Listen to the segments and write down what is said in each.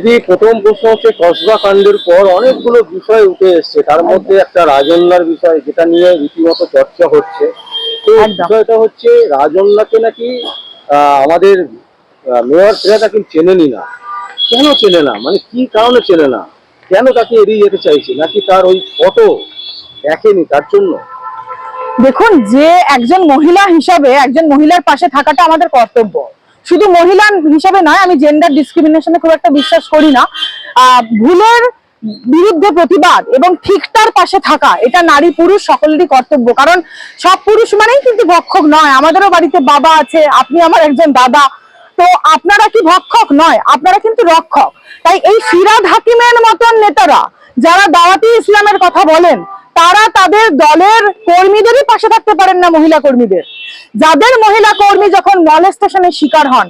দিদি প্রথম প্রশ্ন হচ্ছে কসবা কাণ্ডের পর অনেকগুলো বিষয় উঠে এসছে তার মধ্যে একটা রাজন্যার বিষয় যেটা নিয়ে রীতিমতো চর্চা হচ্ছে। তো। বিষয়টা হচ্ছে রাজন্যাকে নাকি আমাদের মেয়র ফেরাটা কিন্তু চেনেনি না। কেন চেনে না? মানে কি কারণে চেনে না? কেন তাকে এড়িয়ে যেতে চাইছে? নাকি তার ওই ফটো দেখেনি তার জন্য? দেখুন যে একজন মহিলা হিসাবে একজন মহিলার পাশে থাকাটা আমাদের কর্তব্য। শুধু মহিলা হিসাবে নয়, আমি জেন্ডার ডিসক্রিমিনেশনে খুব একটা বিশ্বাস করি না। ভুলের বিরুদ্ধে প্রতিবাদ এবং ঠিকটার পাশে থাকা, এটা নারী পুরুষ সকলেরই কর্তব্য। কারণ সব পুরুষ মানেই কিন্তু ভক্ষক নয়। আমাদেরও বাড়িতে বাবা আছে, আপনি আমার একজন দাদা। তো আপনারা কি ভক্ষক নয়? আপনারা কিন্তু রক্ষক। তাই এই সিরাদ হাকিমের মতন নেতারা, যারা দাওয়াতি ইসলামের কথা বলেন তারা তাদের দলের কর্মীদেরই পাশে থাকতে পারেন না মহিলা কর্মীদের। যাদের মহিলা কর্মী যখন মলেস্টেশনের শিকার হন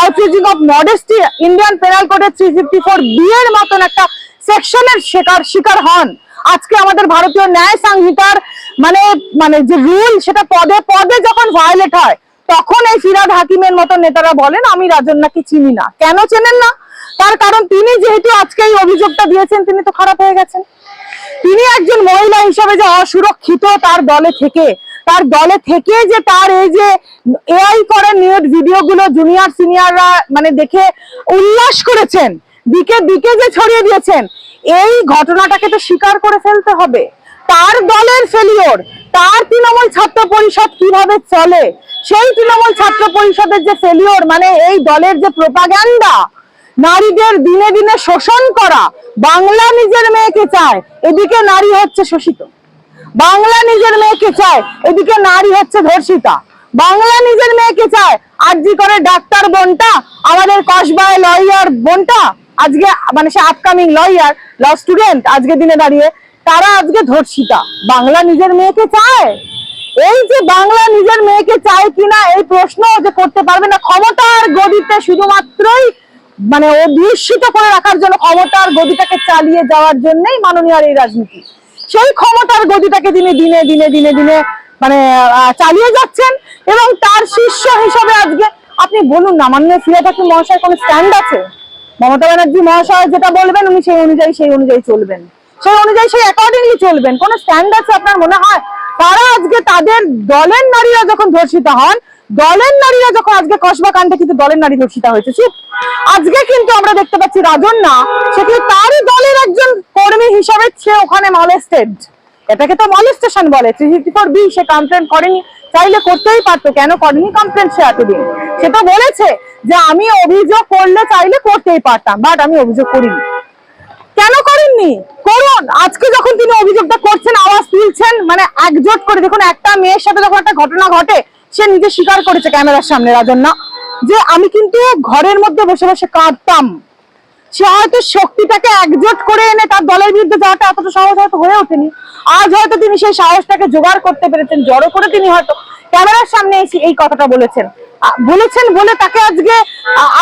outraging of modesty Indian penal কোডের থ্রি ফিফটি ফোর বি এর মতন একটা সেকশনের শিকার শিকার হন, আজকে আমাদের ভারতীয় ন্যায় সংহিতার মানে মানে যে রুল সেটা পদে পদে যখন ভায়োলেট হয়, তখন এই ফিরাদ হাকিমের মতো নেতারা বলেন, আমি রাজন্যাকে চিনি না। কেন চেনেন না? তার কারণ তিনি যেহেতু আজকে এই অভিযোগটা দিয়েছেন, তিনি তো খারাপ হয়ে গেছেন। তিনি একজন মহিলা হিসাবে যে অসুরক্ষিত তার দলে থেকে, তার দলে থেকে যে তার এই যে এআই করা নিউড ভিডিওগুলো জুনিয়র সিনিয়ররা মানে দেখে উল্লাস করেছেন, দিকে দিকে যে ছড়িয়ে দিয়েছেন, এই ঘটনাটাকে তো স্বীকার করে ফেলতে হবে। তার দলের ফেলিওর তার তৃণমূল ছাত্র পরিষদ কীভাবে চলে, সেই তৃণমূল ছাত্র পরিষদের যে ফেলিওর মানে এই দলের যে প্রোপাগ্যান্ডা নারীদের দিনে দিনে শোষণ করা বাংলা নিজের মেয়েকে চায়, এদিকে নারী হচ্ছে শোষিত। বাংলা নিজের মেয়েকে চায়, এদিকে নারী হচ্ছে ধর্ষিতা। বাংলা নিজের মেয়েকে চায়, আরজি করে ডাক্তার বোনটা, আমাদের কসবায় লয়ার বোনটা, আজকে মানে সে আপকামিং লয়ার ল স্টুডেন্ট আজকে দিনে দাঁড়িয়ে, তারা আজকে ধর্ষিতা। বাংলা নিজের মেয়েকে চায়? এই যে বাংলা নিজের মেয়েকে চায় কিনা, এই প্রশ্ন যে করতে পারবে না, ক্ষমতার গদিতে শুধুমাত্রই মানে অধিষ্ঠিত করে রাখার জন্য ক্ষমতার গদিটাকে চালিয়ে যাওয়ার জন্যই মাননীয় এই রাজনীতি। সেই ক্ষমতার গদিটাকে দিনে দিনে দিনে দিনে দিনে মানে চালিয়ে যাচ্ছেন এবং তার শিষ্য হিসাবে আজকে আপনি বলুন না, মাননীয় ফিরে থাকি মহাশয় কোনো স্ট্যান্ড আছে? মমতা ব্যানার্জি মহাশয় যেটা বলবেন, উনি সেই অনুযায়ী সেই অনুযায়ী চলবেন। সেই অনুযায়ী সেই অ্যাকর্ডিংলি চলবেন। কোন স্ট্যান্ড আছে আপনার মনে হয়? তারা আজকে তাদের দলের নারীরা যখন ধর্ষিত হন দলের নারীরা যখন আজকে কসবা কাণ্ডে কিন্তু দলের নারী ধর্ষিত হয়েছে আজকে কিন্তু আমরা দেখতে পাচ্ছি রাজন্যা সে কিন্তু তারই দলের একজন কর্মী হিসাবে সে ওখানে মলেস্টেড এটাকে তো মলেস্টেশন বলে বি সে কমপ্লেন করেনি, চাইলে করতেই পারতো, কেন করেনি কমপ্লেন সে এতদিন? সে তো বলেছে যে আমি অভিযোগ করলে চাইলে করতেই পারতাম বাট আমি অভিযোগ করিনি। কেন করেননি? করুন, আজকে যখন তিনি অভিযোগটা করছেন, আওয়াজ তুলছেন মানে একজোট করে দেখুন, একটা মেয়ের সাথে যখন একটা ঘটনা ঘটে সে নিজে স্বীকার করেছে ক্যামেরার সামনে রাজন্যা যে আমি কিন্তু ঘরের মধ্যে বসে বসে কাঁদতাম। সে হয়তো শক্তিটাকে একজোট করে এনে তার দলের বিরুদ্ধে যাওয়াটা এতটা সহজ হয়তো হয়ে ওঠেনি। আজ হয়তো তিনি সেই সাহসটাকে জোগাড় করতে পেরেছেন, জড়ো করে তিনি হয়তো ক্যামেরার সামনে এসে এই কথাটা বলেছেন। বলেছেন বলে তাকে আজকে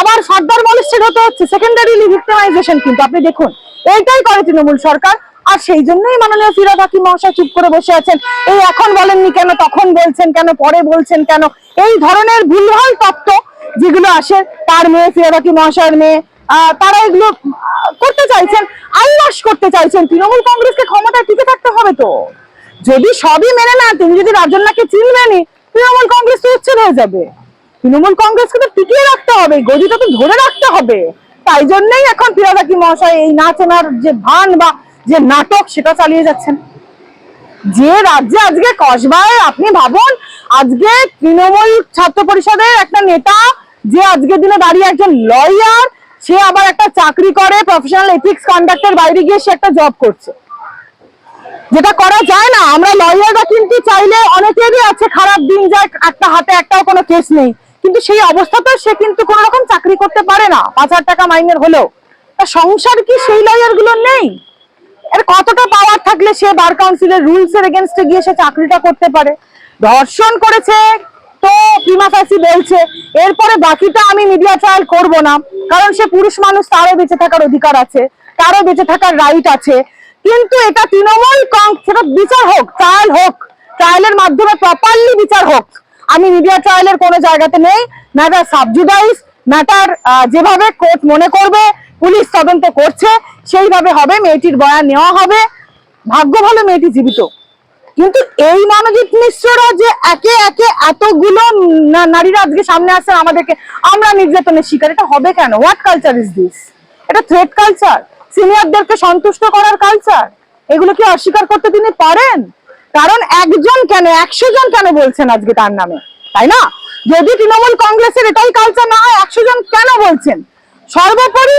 আবার সর্দার মলিস্টেড হতে হচ্ছে। সেকেন্ডারি ভিক্টিমাইজেশন কিন্তু আপনি দেখুন, এইটাই করে তৃণমূল সরকার। আর সেই জন্যই মাননীয় ফিরাদ হাকিম মহাশয় চুপ করে বসে আছেন। এই এখন বলেননি কেন, তখন বলছেন কেন, পরে বলছেন কেন? এই ধরনের ভুলভাল তত্ত্ব যেগুলো আসে, তার মেয়ে ফিরাদ হাকিম মহাশয়ের মেয়ে তারা এগুলো করতে চাইছেন আইওয়াস করতে চাইছেন। তৃণমূল কংগ্রেসকে ক্ষমতায় টিকে থাকতে হবে তো। যদি সবই মেনে না তিনি যদি রাজন্যাকে চিনবেনই, তৃণমূল কংগ্রেস তো উচ্ছেদ হয়ে যাবে। তৃণমূল কংগ্রেসকে তো টিকিয়ে রাখতে হবে, গদিটা তো ধরে রাখতে হবে। তাই জন্যই এখন ফিরাদাকি মহাশয় এই না চেনার যে ভান বা যে নাটক সেটা চালিয়ে যাচ্ছেন। যে রাজ্যে আজকে কসবায় আপনি ভাবুন, আজকে তৃণমূল ছাত্র পরিষদের একটা নেতা, যে আজকের দিনে দাঁড়িয়ে একজন লয়ার সে আবার একটা চাকরি করে প্রফেশনাল এথিক্স কন্ডাক্টের বাইরে গিয়ে সে একটা জব করছে। যেটা করা যায় না। আমরা লয়াররা কিন্তু চাইলে অনেকেরই আছে খারাপ দিন যায়, একটা হাতে একটাও কোনো কেস নেই। কিন্তু সেই অবস্থাতেও সে কিন্তু কোনো রকম চাকরি করতে পারে না, পাঁচ হাজার টাকা মাইনের হলেও। তা সংসার কি সেই লয়ারগুলো নেই? এর কতটা পাওয়ার থাকলে সে বার কাউন্সিলের রুলস এর এগেনস্টে গিয়ে সে চাকরিটা করতে পারে? ধর্ষণ করেছে তো প্রিমা ফাসি বলছে, এরপরে বাকিটা আমি মিডিয়া ট্রায়াল করব না, কারণ সে পুরুষ মানুষ, তারও বেঁচে থাকার অধিকার আছে, তারও বেঁচে থাকার রাইট আছে। কিন্তু এটা তৃণমূল কং- সেটা বিচার হোক ট্রায়াল হোক ট্রায়ালের মাধ্যমে প্রপারলি বিচার হোক, আমি মিডিয়া ট্রায়ালের কোনো জায়গাতে নেই। ম্যাটার সাবজুডাইজ ম্যাটার যেভাবে কোর্ট মনে করবে পুলিশ তদন্ত করছে, সেইভাবে হবে, মেয়েটির বয়ান নেওয়া হবে। ভাগ্য ভালো, মেয়েটি জীবিত। কিন্তু এই মনোজিৎ মিশ্ররা যে একে একে এতগুলো নারীরা আজকে সামনে আসছেন আমাদেরকে, আমরা নির্যাতনের শিকার, এটা হবে কেন? হোয়াট কালচার ইজ দিস এটা থ্রেট কালচার সিনিয়রদেরকে সন্তুষ্ট করার কালচার এগুলো কি অস্বীকার করতে তিনি পারেন? কারণ একজন কেন, একশো জন কেন বলছেন আজকে তার নামে? তাই না? যদি তৃণমূল কংগ্রেসের এটাই কালচার না হয়, একশো জন কেন বলছেন? সর্বোপরি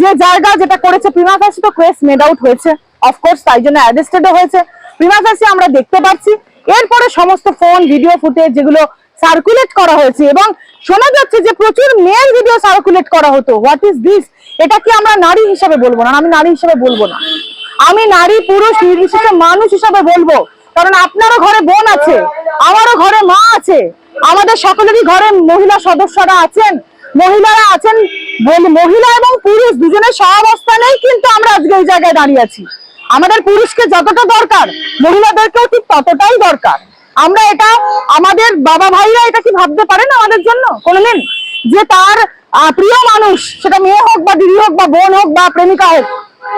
যে জায়গা যেটা করেছে, প্রিমা ফাসি তো কেস মেড আউট হয়েছে। অফকোর্স তাই জন্য অ্যারেস্টেডও হয়েছে। প্রিমা ফাসি আমরা দেখতে পাচ্ছি। এরপরে সমস্ত ফোন ভিডিও ফুটেজ যেগুলো সার্কুলেট করা হয়েছে এবং শোনা যাচ্ছে যে প্রচুর মেল ভিডিও সার্কুলেট করা হতো। হোয়াট ইজ দিস এটা কি আমরা নারী হিসাবে বলব না, আমি নারী হিসাবে বলব না। আমি নারী, পুরুষ নির্বিশেষে মানুষ হিসাবে বলব। কারণ আপনারও ঘরে বোন আছে, আমারও ঘরে মা আছে। আমাদের সকলেরই ঘরে মহিলা সদস্যরা আছেন। মহিলারা আছেন মহিলা এবং পুরুষ দুজনের সহাবস্থানেই কিন্তু আমরা আজকে এই জায়গায় দাঁড়িয়ে আছি। আমাদের পুরুষকে যতটা দরকার, মহিলাদেরকেও ঠিক ততটাই দরকার। আমরা এটা আমাদের বাবা ভাইরা এটা কি ভাবতে পারেন আমাদের জন্য? কোনোদিন যে তার প্রিয় মানুষ, সেটা মেয়ে হোক বা দিদি হোক বা বোন হোক বা প্রেমিকা হোক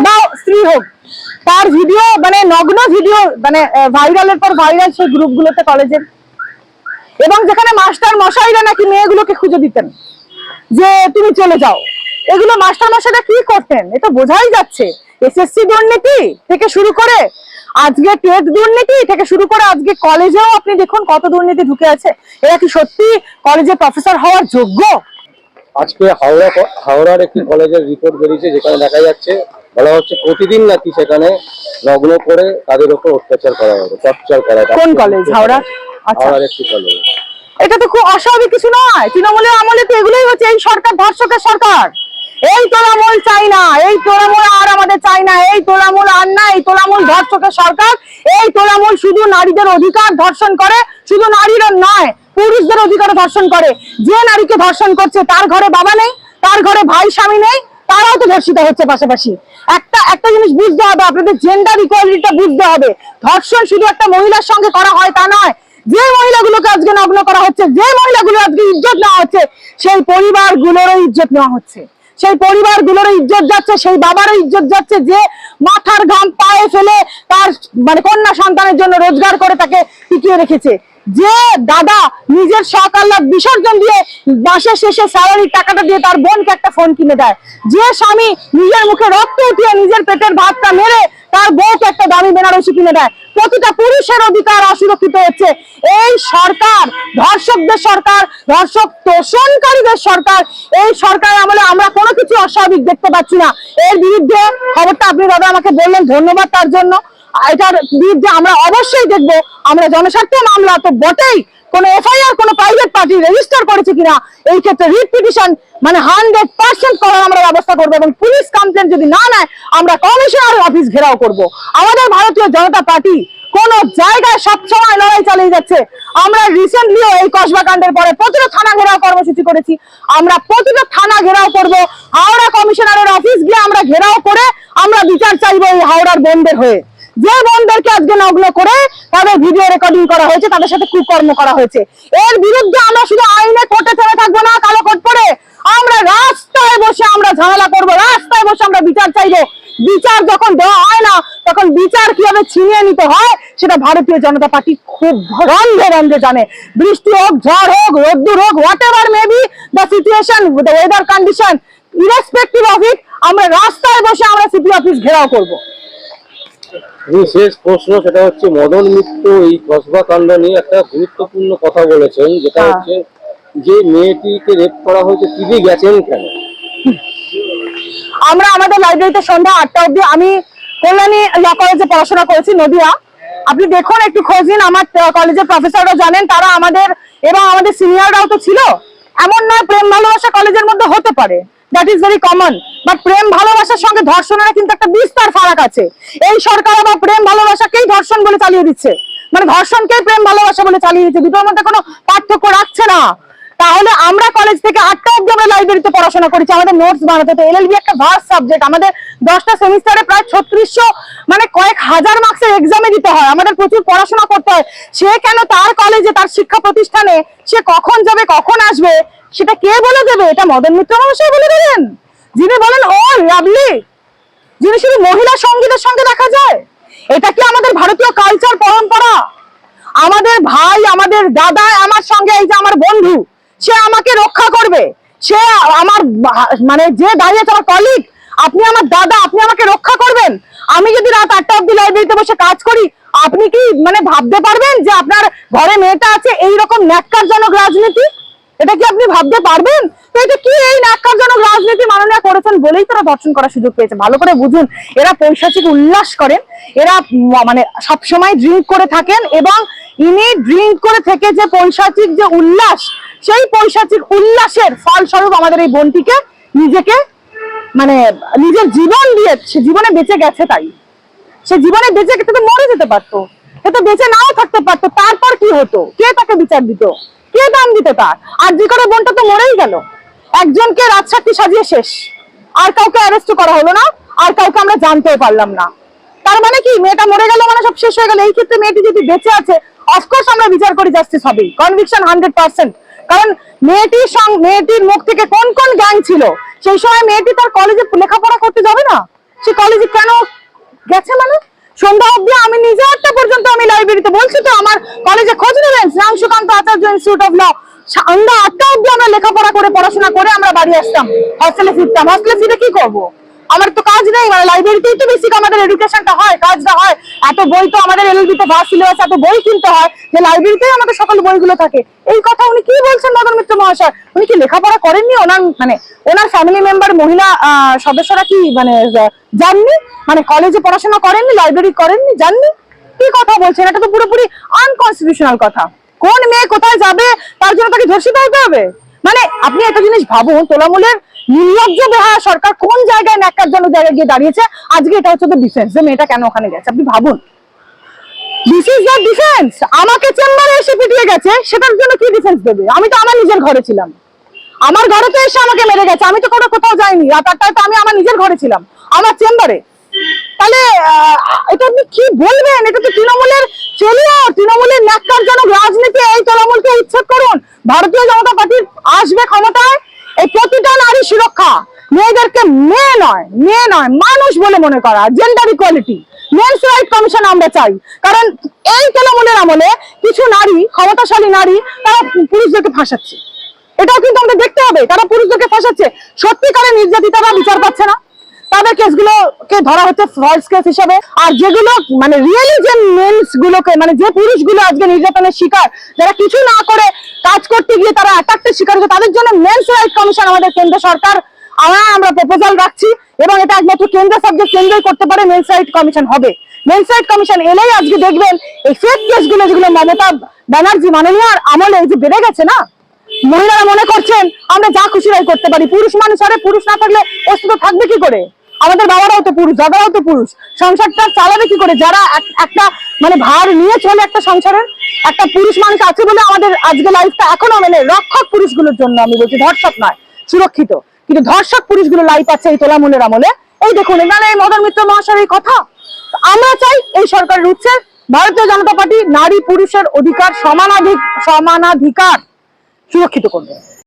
বা স্ত্রী হোক, তার ভিডিও মানে নগ্ন ভিডিও মানে ভাইরালের পর ভাইরাল সেই গ্রুপগুলোতে কলেজের এবং যেখানে মাস্টার মশাইরা নাকি মেয়েগুলোকে খুঁজে দিতেন। যে তুমি চলে যাও। এগুলো মাস্টার মশাইরা কি করতেন? এটা বোঝাই যাচ্ছে। এসএসসি দুর্নীতি থেকে শুরু করে আজকে টেট দুর্নীতি থেকে শুরু করে আজকে কলেজেও আপনি দেখুন কত দুর্নীতি ঢুকে আছে। এরা কি সত্যি কলেজে প্রফেসর হওয়ার যোগ্য? আজকে হাওড়া হাওড়ার একটি কলেজের রিপোর্ট বেরিয়েছে যেখানে দেখা যাচ্ছে বলা হচ্ছে প্রতিদিন নাকি সেখানে লগ্ন করে তাদের উপর অত্যাচার করা হবে টর্চার করা। কোন কলেজ? হাওড়া? আচ্ছা। হাওড়ার একটি কলেজ। এটা তো খুব অস্বাভাবিক কিছু নয়। তৃণমূলের আমলে তো এগুলোই হচ্ছে, এই সরকার ধর্ষকের সরকার। এই তোলামূল চাই না, এই তোলামূল আর আমাদের চাই না, এই তোলামূল আর না, এই তোলামূল ধর্ষকের সরকার, এই তোলামূল শুধু নারীদের অধিকার ধর্ষণ করে, শুধু নারীর নয়, পুরুষদের অধিকার ধর্ষণ করে। যে নারীকে ধর্ষণ করছে, তার ঘরে বাবা নেই, তার ঘরে ভাই, স্বামী নেই, তারাও তো ধর্ষিত হচ্ছে পাশাপাশি। একটা একটা জিনিস বুঝতে হবে, আপনাদের জেন্ডার ইকুয়ালিটিটা বুঝতে হবে। ধর্ষণ শুধু একটা মহিলার সঙ্গে করা হয় তা নয় যে মহিলাগুলোকে আজকে নগ্ন করা হচ্ছে, যে মহিলাগুলো আজকে ইজ্জত নেওয়া হচ্ছে, সেই পরিবারগুলোরও ইজ্জত নেওয়া হচ্ছে। সেই পরিবারগুলোরও ইজ্জত যাচ্ছে, সেই বাবারও ইজ্জত যাচ্ছে যে মাথার ঘাম পায়ে ফেলে তার মানে কন্যা সন্তানের জন্য রোজগার করে তাকে টিকিয়ে রেখেছে। যে দাদা নিজের শখ আহ্লাদ বিসর্জন দিয়ে মাসের শেষে স্যালারির টাকাটা দিয়ে তার বোনকে একটা ফোন কিনে দেয়। যে স্বামী নিজের মুখে রক্ত উঠিয়ে নিজের পেটের ভাতটা মেরে তার বউকে একটা দামি বেনারসি কিনে দেয়। প্রতিটা পুরুষের অধিকার অসুরক্ষিত হচ্ছে। এই সরকার, ধর্ষকদের সরকার, ধর্ষক তোষণকারীদের সরকার, এই সরকার আমলে আমরা কোনো কিছু অস্বাভাবিক দেখতে পাচ্ছি না। এর বিরুদ্ধে খবরটা আপনি দাদা আমাকে বললেন, ধন্যবাদ তার জন্য। এটার বিরুদ্ধে আমরা অবশ্যই দেখব, আমরা জনস্বার্থ মামলা, তো বটেই কোন এফআইআর কোন প্রাইভেট পার্টি রেজিস্টার করেছে কিনা, এই ক্ষেত্রে রিট মানে হান্ড্রেড পার্সেন্ট করার আমরা ব্যবস্থা করব এবং পুলিশ কমপ্লেন যদি না নেয়, আমরা কমিশনার অফিস ঘেরাও করব। আমাদের ভারতীয় জনতা পার্টি কোন জায়গায় সবসময় লড়াই চালিয়ে যাচ্ছে। আমরা রিসেন্টলিও এই কসবা কাণ্ডের পরে প্রতিটা থানা ঘেরাও কর্মসূচি করেছি। আমরা প্রতিটা থানা ঘেরাও করব। হাওড়া কমিশনারের অফিস গিয়ে আমরা ঘেরাও করে আমরা বিচার চাইব এই হাওড়ার বন্ধের হয়ে। যে বোনদেরকে আজকে নগ্ন করে তাদের ভিডিও রেকর্ডিং করা হয়েছে, তাদের সাথে কুকর্ম করা হয়েছে। এর বিরুদ্ধে আমরা শুধু আইনে কোর্টে চলে থাকব না, কালো কোর্ট পরে আমরা রাস্তায় বসে আমরা ঝামেলা করব, রাস্তায় বসে আমরা বিচার চাইব। বিচার যখন দেওয়া হয় না, তখন বিচার কীভাবে ছিনিয়ে নিতে হয়, সেটা ভারতীয় জনতা পার্টি খুব রন্ধে রন্ধে জানে। বৃষ্টি হোক, ঝড় হোক, রোদ্দুর হোক whatever maybe the situation the weather condition irrespective of it আমরা রাস্তায় বসে আমরা সিপি অফিস ঘেরাও করব। শেষ প্রশ্ন সেটা হচ্ছে মদন মিত্র এই কসবা কাণ্ড নিয়ে একটা গুরুত্বপূর্ণ কথা বলেছেন যেটা হ্যাঁ। হচ্ছে যে মেয়েটিকে রেপ করা হয়েছে তিনি গেছেন কেন? আমরা আমাদের লাইব্রেরিতে সন্ধ্যা আটটা অবধি আমি কল্যাণী ল কলেজে পড়াশোনা করেছি নদিয়া। আপনি দেখুন একটু খোঁজ নিন আমার কলেজের প্রফেসররা জানেন তারা আমাদের এবং আমাদের সিনিয়ররাও তো ছিল। এমন নয় প্রেম ভালোবাসা কলেজের মধ্যে হতে পারে। That is very common but প্রেম ভালোবাসার সঙ্গে ধর্ষণের কিন্তু একটা বিস্তার ফারাক আছে। এই সরকার আবার প্রেম ভালোবাসাকেই ধর্ষণ বলে চালিয়ে দিচ্ছে। মানে ধর্ষণকেই প্রেম ভালোবাসা বলে চালিয়ে দিচ্ছে। দুটোর মধ্যে কোনো পার্থক্য রাখছে না। তাহলে আমরা কলেজ থেকে আটটা অব্দি আমরা লাইব্রেরিতে পড়াশোনা করেছি। আমাদের নোটস বানাতে তো এলএলবি একটা ভার্স সাবজেক্ট আমাদের দশটা সেমিস্টারে প্রায় ছত্রিশশো মানে কয়েক হাজার মার্কসের এক্সামে দিতে হয়। আমাদের প্রচুর পড়াশোনা করতে হয়। সে কেন তার কলেজে তার শিক্ষা প্রতিষ্ঠানে, সে কখন যাবে, কখন আসবে, সেটা কে বলে দেবে? এটা মদন মিত্র মহাশয় বলে দেবেন? যিনি বলেন, ও, লাভলি, যিনি শুধু মহিলা সঙ্গীতের সঙ্গে দেখা যায়, এটা কি আমাদের ভারতীয় কালচার পরম্পরা? আমাদের ভাই, আমাদের দাদা, আমার সঙ্গে এই যে আমার বন্ধু সে আমাকে রক্ষা করবে। সে আমার মানে যে দাঁড়িয়েছে আমার কলিগ আপনি আমার দাদা, আপনি আমাকে রক্ষা করবেন। আমি যদি রাত আটটা অব্দি লাইব্রেরিতে বসে কাজ করি, আপনি কি মানে ভাবতে পারবেন যে আপনার ঘরে মেয়েটা আছে এই এইরকম ন্যাক্কারজনক রাজনীতি? এটা কি আপনি ভাবতে পারবেন? তো কি এই ন্যাক্কারজনক রাজনীতি মাননীয় করেছেন বলেই তারা ধর্ষণ করার সুযোগ পেয়েছে। ভালো করে বুঝুন, এরা পৈশাচিক উল্লাস করেন, এরা মানে সবসময় ড্রিঙ্ক করে থাকেন এবং ইনি ড্রিঙ্ক করে থেকে যে পৈশাচিক যে উল্লাস সেই পৈশাচিক উল্লাসের ফলস্বরূপ আমাদের এই বোনটিকে নিজেকে মানে নিজের জীবন দিয়ে, সে জীবনে বেঁচে গেছে তাই। সে জীবনে বেঁচে গেছে তো মরে যেতে পারতো। সে তো বেঁচে নাও থাকতে পারতো, তারপর কি হতো? কে তাকে বিচার দিত? কে দাম দিত তার? আর যে করে বোনটা তো মরেই গেল। একজনকে রাজসাক্ষী সাজিয়ে শেষ। আর কাউকে অ্যারেস্ট করা হলো না, আর কাউকে আমরা জানতেও পারলাম না। তার মানে কি? মেয়েটা মরে গেল মানে সব শেষ হয়ে গেল। এই ক্ষেত্রে মেয়েটি যদি বেঁচে আছে অফকোর্স আমরা বিচার করি জাস্টিস হবেই। কনভিকশন হান্ড্রেড পার্সেন্ট কারণ মেয়েটির মেয়েটির মুখ থেকে কোন কোন গ্যাং ছিল? সেই সময় মেয়েটি তার কলেজে লেখাপড়া করতে যাবে না? সে কলেজে কেন গেছে মানে? সন্ধ্যা অবধি আমি নিজে আটটা পর্যন্ত আমি লাইব্রেরিতে বলছি তো, আমার কলেজে খোঁজ নেবেন? Shriram Sukanta Acharya institute of law সন্ধ্যা আটটা অবধি আমরা লেখাপড়া করে, পড়াশোনা করে আমরা বাড়ি আসতাম। হস্টেলে ফিরতাম। হস্টেলে ফিরে কি করব? আমার তো কাজ নেই মানে লাইব্রেরিতেই তো বেসিক আমাদের এডুকেশনটা হয়, কাজটা হয়। এত বই তো আমাদের এলএলবি তে ভার্স সিলেবাস, এত বই কিনতে হয় যে লাইব্রেরিতেই আমাদের সকল বইগুলো থাকে। এই কথা উনি কি বলছেন, মদন মিত্র মহাশয়? উনি কি লেখাপড়া করেননি? ওনার মানে ওনার ফ্যামিলি মেম্বার মহিলা সদস্যরা কি মানে জাননি? মানে কলেজে পড়াশোনা করেননি লাইব্রেরি করেননি, জাননি? কি কথা বলছেন? এটা তো পুরোপুরি আনকনস্টিটিউশনাল কথা। কোন মেয়ে কোথায় যাবে? তার জন্য তাকে ধর্ষিত হতে হবে? মানে আপনি একটা জিনিস ভাবুন, তোলামূলের নির্লজ্জ সরকার কোন জায়গায় ন্যাক্কারজনক জায়গায় গিয়ে দাঁড়িয়েছে? আজকে এটা হচ্ছে তো ডিফেন্স যে মেয়েটা কেন ওখানে গেছে? আপনি ভাবুন। দিস ইজ আমাকে চেম্বারে এসে গেছে, সেটার জন্য কি দেবে? আমি তো আমার নিজের ঘরে ছিলাম। আমার ঘরে তো এসে আমাকে মেরে গেছে, আমি তো কোথাও যাইনি। তো আমি আমার নিজের ঘরে ছিলাম, আমার চেম্বারে তাহলে এটা আপনি কি বলবেন? এটা তো তৃণমূলের ফেলিওর তৃণমূলের ন্যাক্কারজনক রাজনীতি এই তৃণমূলকে উচ্ছেদ করুন? ভারতীয় জনতা পার্টির আসবে ক্ষমতায়, এই প্রতিটা নারী সুরক্ষা। মেয়েদেরকে মেয়ে নয় মেয়ে নয়, মানুষ বলে মনে করা gender equality men's right commission আমরা চাই। কারণ এই তৃণমূলের আমলে কিছু নারী, ক্ষমতাশালী নারী, তারা পুরুষদেরকে ফাঁসাচ্ছে। এটাও কিন্তু আমাদের দেখতে হবে, তারা পুরুষদেরকে ফাঁসাচ্ছে। সত্যিকারের নির্যাতিতারা বিচার পাচ্ছে না। তাদের কেসগুলোকে ধরা হচ্ছে ফলস কেস হিসেবে। আর যেগুলো মানে রিয়েলি যে মেন্স গুলোকে মানে যে পুরুষগুলো আজকে নির্যাতনের শিকার, যারা কিছু না করে কাজ করতে গিয়ে তারা অ্যাটাকের শিকার হচ্ছে, তাদের জন্য মেন্স রাইট কমিশন আমাদের কেন্দ্র সরকার আমরা আমরা প্রপোজাল রাখছি এবং এটা একমাত্র কেন্দ্র সাবজেক্ট কেন্দ্রই করতে পারে মেন্স রাইট কমিশন হবে। মেন্স রাইট কমিশন এলেই আজকে দেখবেন এই ফেক কেসগুলো, যেগুলো মমতা ব্যানার্জি মাননীয় আমলে এই যে বেড়ে গেছে না? মহিলারা মনে করছেন, আমরা যা খুশি তাই করতে পারি, পুরুষ মানুষ আরে পুরুষ না থাকলে অস্তিত্ব থাকবে কি করে? আমাদের বাবারাও তো পুরুষ, দাদারাও তো পুরুষ। সংসারটা চালাবে কি করে? যারা একটা মানে ভার নিয়ে চলে একটা সংসারের, একটা পুরুষ মানুষ আছে বলে আমাদের আজকে লাইফটা এখনও মানে রক্ষক পুরুষগুলোর জন্য আমি বলছি, ধর্ষক নয়, সুরক্ষিত। কিন্তু ধর্ষক পুরুষগুলো লাইফ আছে এই তোলামূলের আমলে। এই দেখুন, এখানে এই মদন মিত্র মহাশয়ের এই কথা। আমরা চাই এই সরকারের উচ্ছে ভারতীয় জনতা পার্টি নারী পুরুষের অধিকার সমানাধিক সমানাধিকার সুরক্ষিত করবে।